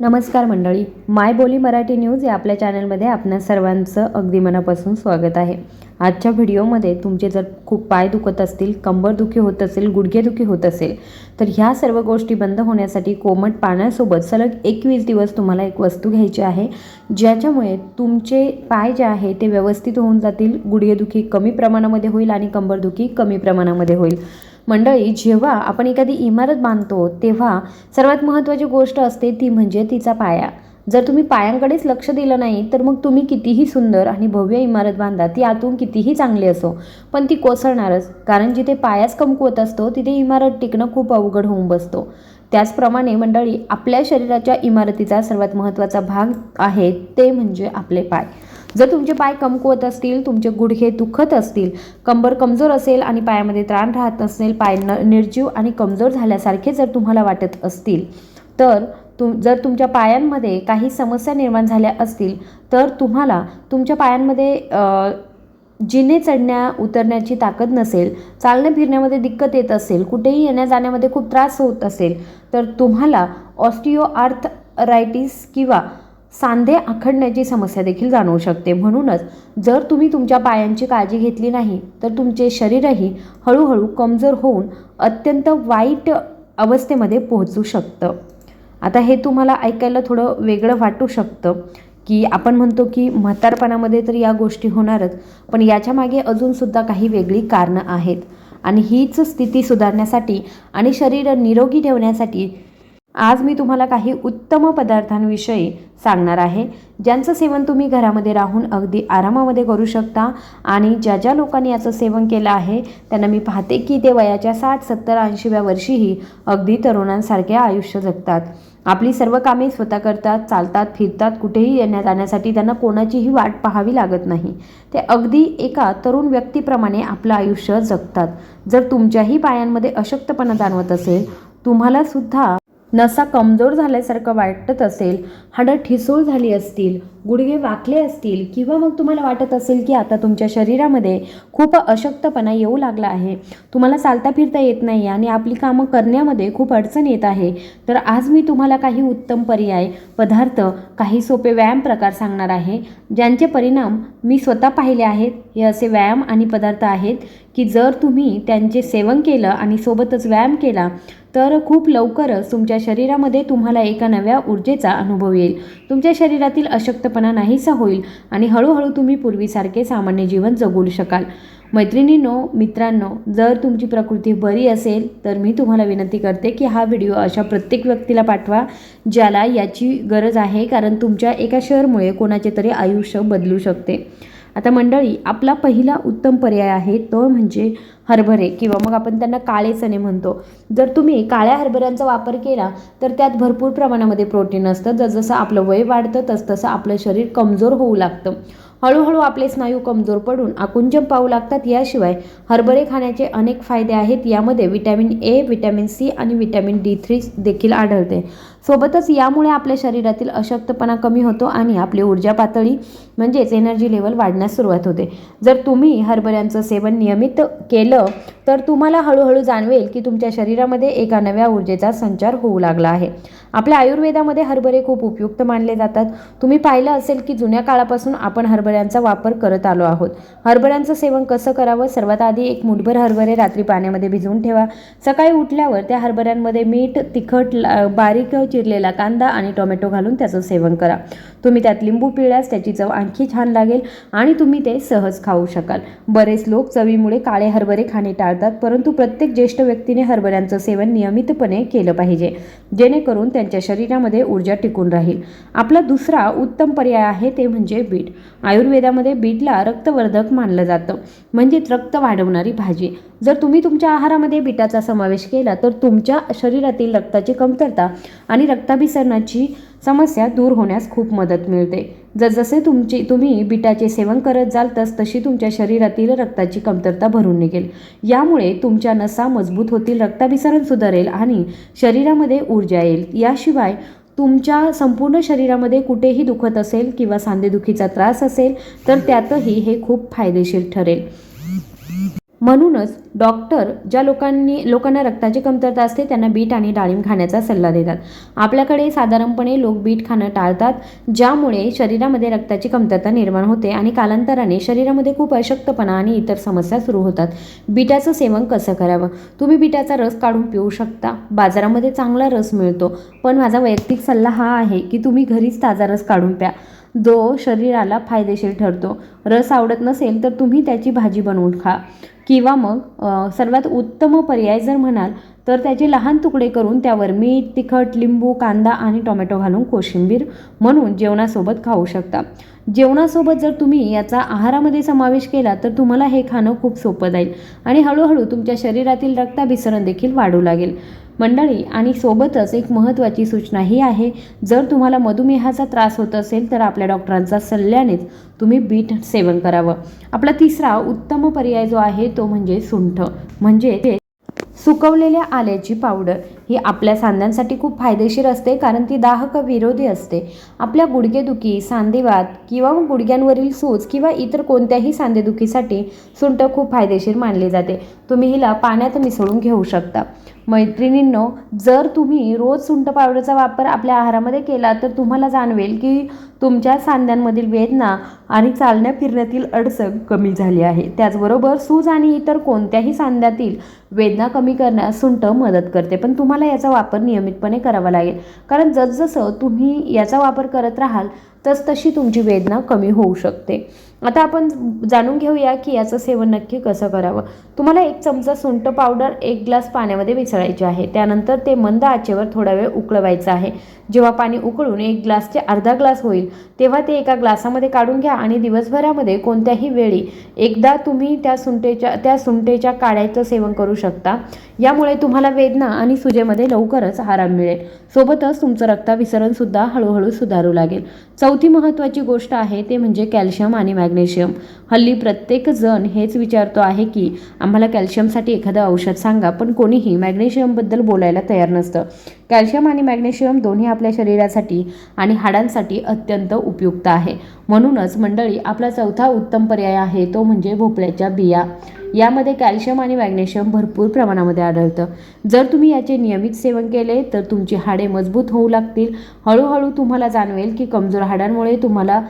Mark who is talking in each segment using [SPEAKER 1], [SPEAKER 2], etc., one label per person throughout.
[SPEAKER 1] नमस्कार मंडळी माय बोली मराठी न्यूज या आपल्या चॅनलमध्ये आपणा सर्वांचं अगदी मनापासून स्वागत आहे. आजच्या व्हिडिओमध्ये तुमचे जर खूप पाय दुखत असतील कंबरदुखी होत असेल गुडघेदुखी होत असेल तर ह्या सर्व गोष्टी बंद होण्यासाठी कोमट पाण्यासोबत सलग एकवीस दिवस तुम्हाला एक वस्तू घ्यायची आहे ज्याच्यामुळे तुमचे पाय जे आहे ते व्यवस्थित होऊन जातील गुडघेदुखी कमी प्रमाणामध्ये होईल आणि कंबरदुखी कमी प्रमाणामध्ये होईल. मंडळी जेव्हा आपण एखादी इमारत बांधतो तेव्हा सर्वात महत्त्वाची गोष्ट असते ती म्हणजे तिचा पाया. जर तुम्ही पायांकडेच लक्ष दिलं नाही तर मग तुम्ही कितीही सुंदर आणि भव्य इमारत बांधा ती आतून कितीही चांगली असो पण ती कोसळणारच. कारण जिथे पायाच कमकुवत असतो तिथे इमारत टिकणं खूप अवघड होऊन बसतो. त्याचप्रमाणे मंडळी आपल्या शरीराच्या इमारतीचा सर्वात महत्त्वाचा भाग आहे ते म्हणजे आपले पाय. जर तुमचे पाय कमकुवत असतील तुमचे गुडघे दुखत असतील कंबर कमजोर असेल आणि पायामध्ये त्राण राहत नसेल पाय न निर्जीव आणि कमजोर झाल्यासारखे जर तुम्हाला वाटत असतील तर तुम जर तुमच्या पायांमध्ये काही समस्या निर्माण झाल्या असतील तर तुम्हाला तुमच्या पायांमध्ये जिने चढण्या उतरण्याची ताकद नसेल चालण्या फिरण्यामध्ये दिक्कत येत असेल कुठेही येण्या जाण्यामध्ये खूप त्रास होत असेल तर तुम्हाला ऑस्टिओ आर्थरायटिस किंवा सांधे आखडण्याची समस्या देखील जाणवू शकते. म्हणूनच जर तुम्ही तुमच्या पायांची काळजी घेतली नाही तर तुमचे शरीरही हळूहळू कमजोर होऊन अत्यंत वाईट अवस्थेमध्ये पोहोचू शकतं. आता हे तुम्हाला ऐकायला थोडं वेगळं वाटू शकतं की आपण म्हणतो की म्हातारपणामध्ये तर या गोष्टी होणारच पण याच्या मागे अजूनसुद्धा काही वेगळी कारणं आहेत. आणि हीच स्थिती सुधारण्यासाठी आणि शरीर निरोगी ठेवण्यासाठी आज मी तुम्हाला काही उत्तम पदार्थांविषयी सांगणार आहे. ज्यांचं सेवन तुम्ही घरामध्ये राहून अगदी आरामामध्ये करू शकता आणि ज्या ज्या लोकांनी याचं सेवन केलं आहे त्यांना मी पाहते की ते वयाच्या साठ सत्तर ऐंशीव्या वर्षीही अगदी तरुणांसारखे आयुष्य जगतात. आपली सर्व कामे स्वतः करतात चालतात फिरतात कुठेही येण्या जाण्यासाठी त्यांना कोणाचीही वाट पाहावी लागत नाही. ते अगदी एका तरुण व्यक्तीप्रमाणे आपलं आयुष्य जगतात. जर तुमच्याही पायांमध्ये अशक्तपणा जाणवत असेल तुम्हाला सुद्धा नसा कमजोर झाल्यासारखं वाटत असेल हाडं ठिसूळ झाली असतील गुडघे वाकले असतील किंवा मग तुम्हाला वाटत असेल की आता तुमच्या शरीरामध्ये खूप अशक्तपणा येऊ लागला आहे तुम्हाला चालता फिरता येत नाही आणि आपली कामं करण्यामध्ये खूप अडचण येत आहे तर आज मी तुम्हाला काही उत्तम पर्याय पदार्थ काही सोपे व्यायाम प्रकार सांगणार आहे ज्यांचे परिणाम मी स्वतः पाहिले आहेत हे असे व्यायाम आणि पदार्थ आहेत की जर तुम्ही त्यांचे सेवन केलं आणि सोबतच व्यायाम केला तर खूप लवकरच तुमच्या शरीरामध्ये तुम्हाला एका नव्या ऊर्जेचा अनुभव येईल. तुमच्या शरीरातील अशक्तपणा नाहीसा होईल आणि हळूहळू तुम्ही पूर्वीसारखे सामान्य जीवन जगू शकाल. मैत्रिणींनो मित्रांनो जर तुमची प्रकृती बरी असेल तर मी तुम्हाला विनंती करते की हा व्हिडिओ अशा प्रत्येक व्यक्तीला पाठवा ज्याला याची गरज आहे कारण तुमच्या एका शेअरमुळे कोणाचे तरी आयुष्य बदलू शकते. आता मंडळी आपला पहिला उत्तम पर्याय आहे तो म्हणजे हरभरे किंवा मग आपण त्यांना काळे चणे म्हणतो. जर तुम्ही काळ्या हरभऱ्यांचा वापर केला तर त्यात भरपूर प्रमाणामध्ये प्रोटीन असतं. जसजसं आपलं वय वाढतं तसतसं आपलं शरीर कमजोर होऊ लागतं. हळूहळू आपले स्नायू कमजोर पडून आकुंचन पाहू लागतात. याशिवाय हरभरे खाण्याचे अनेक फायदे आहेत. यामध्ये विटॅमिन ए विटॅमिन सी आणि विटॅमिन डी थ्री देखील आढळते. सोबतच यामुळे आपल्या शरीरातील अशक्तपणा कमी होतो आणि आपली ऊर्जा पातळी म्हणजेच एनर्जी लेवल वाढण्यास सुरुवात होते. जर तुम्ही हरभऱ्यांचं सेवन नियमित केलं तर तुम्हाला हळूहळू जाणवेल की तुमच्या शरीरामध्ये एका नव्या ऊर्जेचा संचार होऊ लागला आहे. आपल्या आयुर्वेदामध्ये हरभरे खूप उपयुक्त मानले जातात. तुम्ही पाहिलं असेल की जुन्या काळापासून आपण हरभऱ्यांचा वापर करत आलो आहोत. हरभऱ्यांचं सेवन कसं करावं? सर्वात आधी एक मुठभर हरभरे रात्री पाण्यामध्ये भिजवून ठेवा. सकाळी उठल्यावर त्या हरभऱ्यांमध्ये मीठ तिखट ला- बारीक चिरलेला कांदा आणि टोमॅटो घालून त्याचं सेवन करा. तुम्ही त्यात लिंबू पिळल्यास त्याची चव आणखी छान लागेल आणि तुम्ही ते सहज खाऊ शकाल. बरेच लोक चवीमुळे काळे हरभरे खाणे टाळतात परंतु प्रत्येक ज्येष्ठ व्यक्तीने हरभऱ्यांचं सेवन नियमितपणे केलं पाहिजे जेणेकरून त्यांच्या शरीरामध्ये ऊर्जा टिकून राहील. आपला दुसरा उत्तम पर्याय आहे ते म्हणजे बीट. आयुर्वेदामध्ये बीटला रक्तवर्धक मानलं जातं म्हणजेच रक्त वाढवणारी भाजी. जर तुम्ही तुमच्या आहारामध्ये बीटाचा समावेश केला तर तुमच्या शरीरातील रक्ताची कमतरता आणि रक्ताभिसरणाची समस्या दूर होण्यास खूप मदत मिळते. जसजसे तुमची तुम्ही बिटाचे सेवन करत जाल तस तशी तुमच्या शरीरातील रक्ताची कमतरता भरून निघेल. यामुळे तुमच्या नसा मजबूत होतील रक्ताभिसरण सुधारेल आणि शरीरामध्ये ऊर्जा येईल. याशिवाय तुमच्या संपूर्ण शरीरामध्ये कुठेही दुखत असेल किंवा सांधेदुखीचा त्रास असेल तर त्यातही हे खूप फायदेशीर ठरेल. म्हणूनच डॉक्टर ज्या लोकांनी लोकांना रक्ताची कमतरता असते त्यांना बीट आणि डाळिंब खाण्याचा सल्ला देतात. आपल्याकडे साधारणपणे लोक बीट खाणं टाळतात ज्यामुळे शरीरामध्ये रक्ताची कमतरता निर्माण होते आणि कालांतराने शरीरामध्ये खूप अशक्तपणा आणि इतर समस्या सुरू होतात. बीटाचं सेवन कसं करावं? तुम्ही बिटाचा रस काढून पिऊ शकता. बाजारामध्ये चांगला रस मिळतो. पण माझा वैयक्तिक सल्ला हा आहे की तुम्ही घरीच ताजा रस काढून प्या. जो शरीराला फायदेशीर ठरतो. रस आवडत नसेल तर तुम्ही त्याची भाजी बनवून खा. किंवा मग सर्वात उत्तम पर्याय जर म्हणाल तर त्याचे लहान तुकडे करून त्यावर मीठ तिखट लिंबू कांदा आणि टोमॅटो घालून कोशिंबीर म्हणून जेवणासोबत खाऊ शकता. जेवणासोबत जर तुम्ही याचा आहारामध्ये समावेश केला तर तुम्हाला हे खाणं खूप सोपं जाईल आणि हळूहळू तुमच्या शरीरातील रक्ताभिसरण देखील वाढू लागेल. मंडळी आणि सोबतच एक महत्त्वाची सूचना ही आहे जर तुम्हाला मधुमेहाचा त्रास होत असेल तर आपल्या डॉक्टरांचा सल्ल्यानेच तुम्ही बीट सेवन करावं. आपला तिसरा उत्तम पर्याय जो आहे तो म्हणजे सुंठ. म्हणजे सुकवलेल्या आल्याची पावडर. ही आपल्या सांध्यांसाठी खूप फायदेशीर असते कारण ती दाहक विरोधी असते. आपल्या गुडघेदुखी सांधेवात किंवा गुडघ्यांवरील सूज किंवा इतर कोणत्याही सांधेदुखीसाठी सुंठ खूप फायदेशीर मानली जाते. तुम्ही हिला पाण्यात मिसळून घेऊ शकता. मैत्रिणींनो जर तुम्ही रोज सुंठ पावडरचा वापर आपल्या आहारामध्ये केला तर तुम्हाला जाणवेल की तुमच्या सांध्यांमधील वेदना आणि चालण्या फिरण्यातील अडचण कमी झाली आहे. त्याचबरोबर सूज आणि इतर कोणत्याही सांध्यातील वेदना कमी करण्यास सुंठ मदत करते. पण तुम्हाला याचा वापर नियमितपणे करावा लागेल. कारण जसजसं तुम्ही याचा वापर करत राहाल तस तशी तुमची वेदना कमी होऊ शकते. आता आपण जाणून घेऊया की याचं सेवन नक्की कसं करावं. तुम्हाला एक चमचा सुंठ पावडर एक ग्लास पाण्यामध्ये मिसळायचे आहे. त्यानंतर ते मंद आचेवर थोडा वेळ उकळवायचं आहे. जेव्हा पाणी उकळून एक ग्लासचे अर्धा ग्लास होईल तेव्हा ते एका ग्लासामध्ये काढून घ्या आणि दिवसभरामध्ये कोणत्याही वेळी एकदा तुम्ही त्या सुंटेच्या त्या सुंटेच्या काड्याचं सेवन करू शकता. यामुळे तुम्हाला वेदना आणि सुजेमध्ये लवकरच आराम मिळेल. सोबतच तुमचं रक्ताभिसरणसुद्धा हळूहळू सुधारू लागेल. चौथी महत्त्वाची गोष्ट आहे ते म्हणजे कॅल्शियम आणि मॅग्नेशियम. हल्ली प्रत्येक जण हेच विचारतो आहे की आम्हाला कॅल्शियमसाठी एखादं औषध सांगा. पण कोणीही मॅग्नेशियमबद्दल बोलायला तयार नसतं. कॅल्शियम आणि मॅग्नेशियम दोन्ही आपल्या शरीरासाठी आणि हाडांसाठी अत्यंत उपयुक्त आहे. म्हणूनच मंडळी आपला चौथा उत्तम पर्याय आहे तो म्हणजे भोपळ्याच्या बिया. यामध्ये कॅल्शियम आणि मॅग्नेशियम भरपूर प्रमाणामध्ये आढळतं. जर तुम्ही याचे नियमित सेवन केले तर तुमची हाडे मजबूत होऊ लागतील. हळूहळू तुम्हाला जाणवेल की कमजोर हाडांमुळे तुम्हाला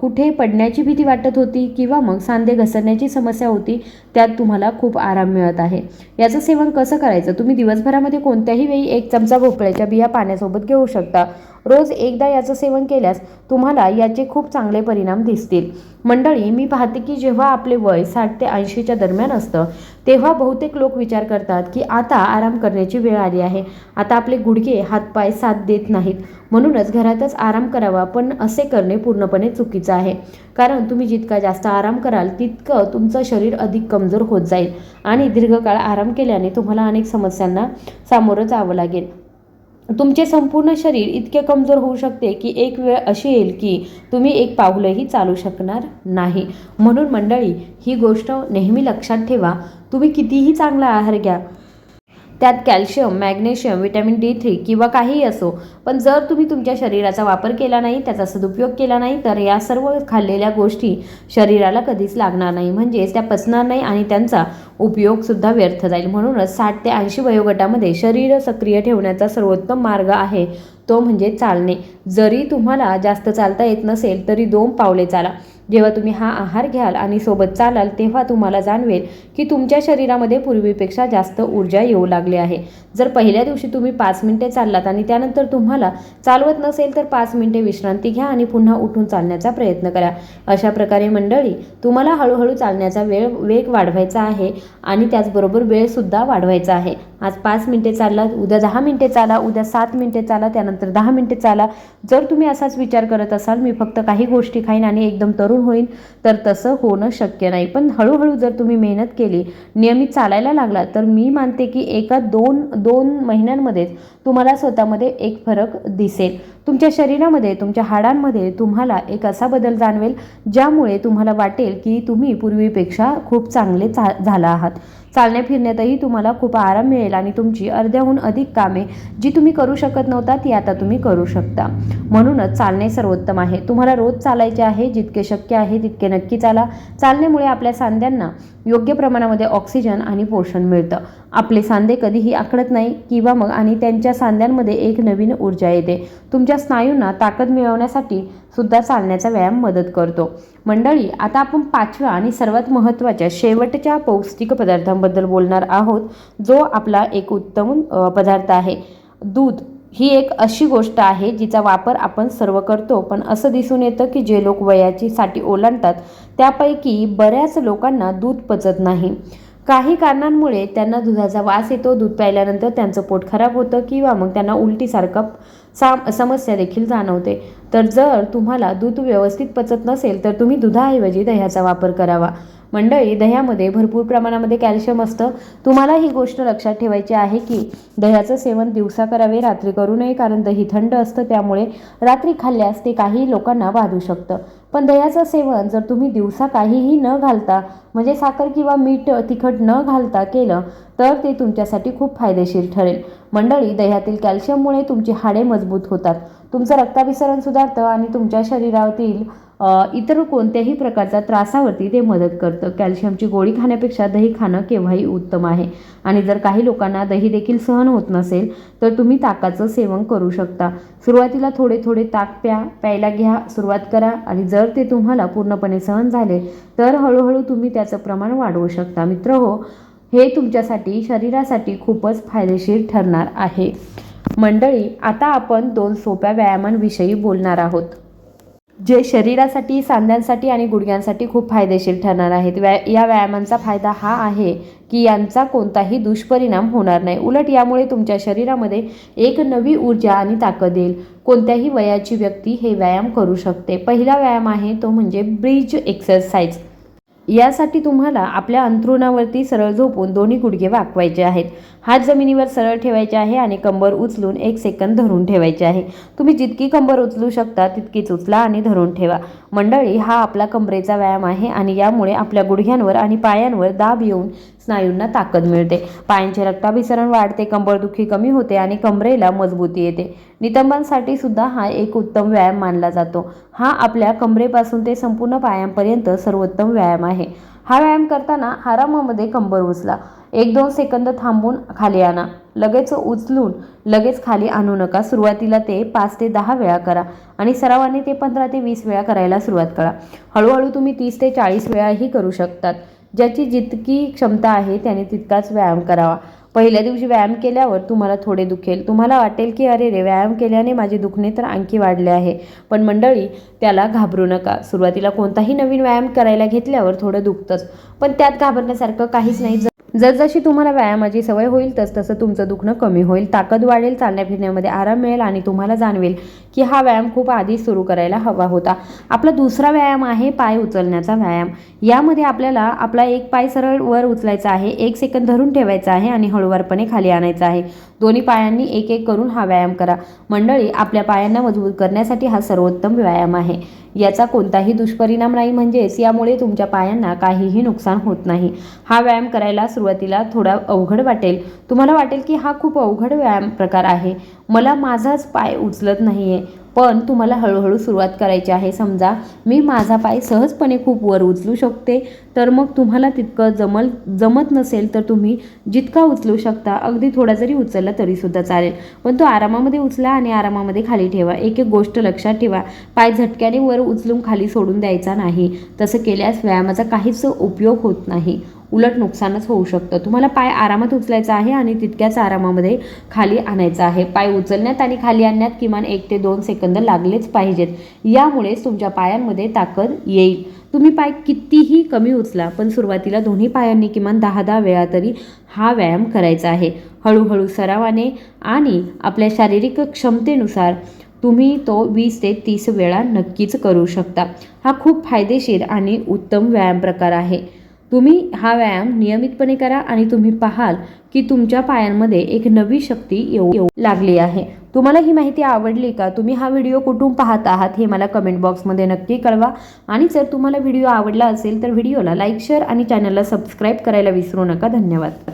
[SPEAKER 1] कुठे पडण्याची भीती वाटत होती किंवा मग सांधे घसरण्याची समस्या होती त्यात तुम्हाला खूप आराम मिळत आहे. याचं सेवन कसं करायचं? तुम्ही दिवसभरामध्ये कोणत्याही वेळी एक चमचा भोपळ्याच्या बिया पाण्यासोबत घेऊ शकता. रोज एकदा याचं सेवन केल्यास तुम्हाला याचे खूप चांगले परिणाम दिसतील. मंडळी मी पाहते की जेव्हा आपले वय साठ ते ऐंशीच्या दरम्यान असतं तेव्हा बहुतेक लोक विचार करतात की आता आराम करण्याची वेळ आली आहे. आता आपले गुडघे हातपाय साथ देत नाहीत. म्हणूनच घरातच आराम करावा पण असे करणे पूर्णपणे चुकीचं आहे. कारण तुम्ही जितका जास्त आराम कराल तितकं तुमचं शरीर अधिक कमजोर होत जाईल आणि दीर्घकाळ आराम केल्याने तुम्हाला अनेक समस्यांना सामोरं जावं लागेल. तुमचे संपूर्ण शरीर इतके कमजोर होऊ शकते की एक वेळ अशी येईल की तुम्ही एक पाऊलही चालू शकणार नाही. म्हणून मंडळी ही गोष्ट नेहमी लक्षात ठेवा. तुम्ही कितीही चांगला आहार घ्या त्यात calcium magnesium vitamin D three किंवा काहीही असो पण जर तुम्ही तुमच्या शरीराचा वापर केला नाही त्याचा सदुपयोग केला नाही तर या सर्व खाल्लेल्या गोष्टी शरीराला कधीच लागणार नाही. म्हणजेच त्या पचणार नाही आणि त्यांचा उपयोगसुद्धा व्यर्थ जाईल. म्हणूनच साठ ते ऐंशी वयोगटामध्ये शरीर सक्रिय ठेवण्याचा सर्वोत्तम मार्ग आहे तो म्हणजे चालणे. जरी तुम्हाला जास्त चालता येत नसेल तरी दोन पावले चाला. जेव्हा तुम्ही हा आहार घ्याल आणि सोबत चालाल तेव्हा तुम्हाला जाणवेल की तुमच्या शरीरामध्ये पूर्वीपेक्षा जास्त ऊर्जा येऊ लागली आहे. जर पहिल्या दिवशी तुम्ही पाच मिनिटे चाललात आणि त्यानंतर तुम्हाला चालवत नसेल तर पाच मिनिटे विश्रांती घ्या आणि पुन्हा उठून चालण्याचा प्रयत्न करा. अशा प्रकारे मंडळी तुम्हाला हळूहळू चालण्याचा वेळ वेग वाढवायचा आहे आणि त्याचबरोबर वेळसुद्धा वाढवायचा आहे. आज पाच मिनिटे चाललात उद्या दहा मिनिटे चाला उद्या सात मिनिटे चाला त्यानंतर दहा मिनिटे चाला. जर तुम्ही असाच विचार करत असाल मी फक्त काही गोष्टी खाईन आणि एकदम तरुण होईल तर तसं होणं शक्य नाही. पण हळूहळू जर तुम्ही मेहनत केली नियमित चालायला लागला तर मी मानते की एका दोन दोन महिन्यांमध्येच तुम्हाला स्वतःमध्ये एक फरक दिसेल. तुमच्या शरीरामध्ये तुमच्या हाडांमध्ये तुम्हाला एक असा बदल जाणवेल ज्यामुळे तुम्हाला वाटेल की तुम्ही पूर्वीपेक्षा खूप चांगले चा झाला आहात. चालण्या फिरण्यातही तुम्हाला खूप आराम मिळेल आणि तुमची अर्ध्याहून अधिक कामे जी तुम्ही करू शकत नव्हता ती आता तुम्ही करू शकता. म्हणूनच चालणे सर्वोत्तम आहे. तुम्हाला रोज चालायचे आहे जितके शक्य आहे तितके नक्की चाला. चालण्यामुळे आपल्या सांध्यांना योग्य प्रमाणामध्ये ऑक्सिजन आणि पोषण मिळतं. आपले सांधे कधीही आखडत नाही किंवा मग आणि त्यांच्या सांध्यांमध्ये एक नवीन ऊर्जा येते. तुमच्या स्नायूंना ताकद मिळवण्यासाठी सुद्धा चालण्याचा व्यायाम मदत करतो. मंडळी आता आपण पाचव्या आणि सर्वात महत्त्वाच्या शेवटच्या पौष्टिक पदार्थांबद्दल बोलणार आहोत जो आपला एक उत्तम पदार्थ आहे. दूध. ही एक अशी गोष्ट आहे जिचा वापर आपण सर्व करतो. पण असं दिसून येतं की जे लोक वयाची साठी ओलांडतात त्यापैकी बऱ्याच लोकांना दूध पचत नाही. काही कारणांमुळे त्यांना दुधाचा वास येतो. दूध प्यायल्यानंतर त्यांचं पोट खराब होतं किंवा मग त्यांना उलटीसारखं साम समस्या देखील जाणवते. तर जर तुम्हाला दूध व्यवस्थित पचत नसेल तर तुम्ही दुधाऐवजी दह्याचा वापर करावा. मंडळी दह्यामध्ये भरपूर प्रमाणामध्ये कॅल्शियम असतं. तुम्हाला ही गोष्ट लक्षात ठेवायची आहे की दह्याचं सेवन दिवसा करावे रात्री करू नये कारण दही थंड असतं त्यामुळे रात्री खाल्ल्यास ते काही लोकांना बाधू शकतं. पण दह्याचं सेवन जर तुम्ही दिवसा काहीही न घालता म्हणजे साखर किंवा मीठ तिखट न घालता केलं तर ते तुमच्यासाठी खूप फायदेशीर ठरेल. मंडळी दह्यातील कॅल्शियममुळे तुमची हाडे मजबूत होतात. तुमचं रक्ताभिसरण सुधारतं आणि तुमच्या शरीरातील इतर कोणत्याही प्रकारचा त्रासावरती ते मदत करतं. कॅल्शियमची गोळी खाण्यापेक्षा दही खाणं केव्हाही उत्तम आहे. आणि जर काही लोकांना दही देखील सहन होत नसेल तर तुम्ही ताकाचं सेवन करू शकता. सुरुवातीला थोडे थोडे ताक प्या प्यायला घ्या सुरुवात करा आणि जर ते तुम्हाला पूर्णपणे सहन झाले तर हळूहळू तुम्ही त्याचं प्रमाण वाढवू शकता. मित्र हो हे तुमच्यासाठी शरीरासाठी खूपच फायदेशीर ठरणार आहे. मंडळी आता आपण दोन सोप्या व्यायामांविषयी बोलणार आहोत. जे शरीरासाठी सांध्यांसाठी आणि गुडघ्यांसाठी खूप फायदेशीर ठरणार आहेत. व्या या व्यायामांचा फायदा हा आहे की यांचा कोणताही दुष्परिणाम होणार नाही. उलट यामुळे तुमच्या शरीरामध्ये एक नवी ऊर्जा आणि ताकद येईल. कोणत्याही वयाची व्यक्ती हे व्यायाम करू शकते. पहिला व्यायाम आहे तो म्हणजे ब्रिज एक्सरसाइज. यासाठी तुम्हाला आपल्या अंथरुणावरती सरळ झोपून दोन्ही गुडघे वाकवायचे आहेत. हात जमिनीवर सरळ ठेवायचे आहे आणि कंबर उचलून एक सेकंद धरून ठेवायचे आहे. तुम्ही जितकी कंबर उचलू शकता तितकीच उचला आणि धरून ठेवा. मंडळी हा आपला कंबरेचा व्यायाम आहे आणि यामुळे आपल्या गुडघ्यांवर आणि पायांवर दाब येऊन स्नायूंना ताकद मिळते. पायांचे रक्ताभिसरण वाढते कंबरदुखी कमी होते आणि कमरेला मजबूती येते. नितंबांसाठी सुद्धा हा एक उत्तम व्यायाम मानला जातो. हा आपल्या कमरेपासून ते संपूर्ण पायांपर्यंत सर्वोत्तम व्यायाम आहे. हा व्यायाम करताना आरामामध्ये कंबर उचला. एक दोन सेकंद थांबून खाली आणा. लगेच उचलून लगेच खाली आणू नका. सुरुवातीला ते पाच ते दहा वेळा करा आणि सरावाने ते पंधरा ते वीस वेळा करायला सुरुवात करा. हळूहळू तुम्ही तीस ते चाळीस वेळाही करू शकतात. ज्याची जितकी क्षमता आहे त्याने तितकाच व्यायाम करावा. पहिल्या दिवशी व्यायाम केल्यावर तुम्हाला थोडे दुखेल. तुम्हाला वाटेल की अरे रे व्यायाम केल्याने माझे दुखणे तर आणखी वाढले आहे. पण मंडळी त्याला घाबरू नका. सुरुवातीला कोणताही नवीन व्यायाम करायला घेतल्यावर थोडं दुखतंच. पण त्यात घाबरण्यासारखं काहीच नाही. जसजशी तुम्हाला व्यायामाची सवय होईल तस तसं तुमचं दुखणं कमी होईल. ताकद वाढेल चालण्या फिरण्यामध्ये आराम मिळेल आणि तुम्हाला जाणवेल की हा व्यायाम खूप आधी सुरू करायला हवा होता. आपला दुसरा व्यायाम आहे पाय उचलण्याचा व्यायाम. यामध्ये आपल्याला आपला एक पाय सरळ वर उचलायचा आहे एक सेकंद धरून ठेवायचा आहे आणि हळूवारपणे खाली आणायचा आहे. दोन्ही पायांनी एक एक करून हा व्यायाम करा. मंडळी आपल्या पायांना मजबूत करण्यासाठी हा सर्वोत्तम व्यायाम आहे. याचा कोणताही दुष्परिणाम नाही म्हणजेच यामुळे तुमच्या पायांना काहीही नुकसान होत नाही. हा व्यायाम करायला सुरुवातीला थोडा अवघड वाटेल. तुम्हाला वाटेल की हा खूप अवघड व्यायाम प्रकार आहे. मला माझाच पाय उचलत नाही आहे पण तुम्हाला हळूहळू सुरुवात करायची आहे. समजा मी माझा पाय सहजपणे खूप वर उचलू शकते तर मग तुम्हाला तितकं जमल जमत नसेल तर तुम्ही जितका उचलू शकता अगदी थोडा जरी उचलला तरीसुद्धा चालेल. पण तो आरामामध्ये उचला आणि आरामामध्ये खाली ठेवा. एक एक गोष्ट लक्षात ठेवा. पाय झटक्याने वर उचलून खाली सोडून द्यायचा नाही. तसं केल्यास व्यायामाचा काहीच उपयोग होत नाही. उलट नुकसानच होऊ शकतं. तुम्हाला पाय आरामात उचलायचा आहे आणि तितक्याच आरामामध्ये खाली आणायचा आहे. पाय उचलण्यात आणि खाली आणण्यात किमान एक ते दोन सेकंद लागलेच पाहिजेत. यामुळेच तुमच्या पायांमध्ये ताकद येईल. तुम्ही पाय कितीही कमी उचला पण सुरुवातीला दोन्ही पायांनी किमान दहा दहा वेळा तरी हा व्यायाम करायचा आहे. हळूहळू सरावाने आणि आपल्या शारीरिक क्षमतेनुसार तुम्ही तो वीस ते तीस वेळा नक्कीच करू शकता. हा खूप फायदेशीर आणि उत्तम व्यायाम प्रकार आहे. तुम्ही हा व्यायाम नियमितपणे करा आणि तुम्ही पाहाल की तुमच्या पायांमध्ये एक नवी शक्ती येऊ येऊ लागली आहे. तुम्हाला ही माहिती आवडली का? तुम्ही हा व्हिडिओ कुठून पाहत आहात हे मला कमेंट बॉक्समध्ये नक्की कळवा. आणि जर तुम्हाला व्हिडिओ आवडला असेल तर व्हिडिओला लाईक शेअर आणि चॅनलला सबस्क्राईब करायला विसरू नका. धन्यवाद.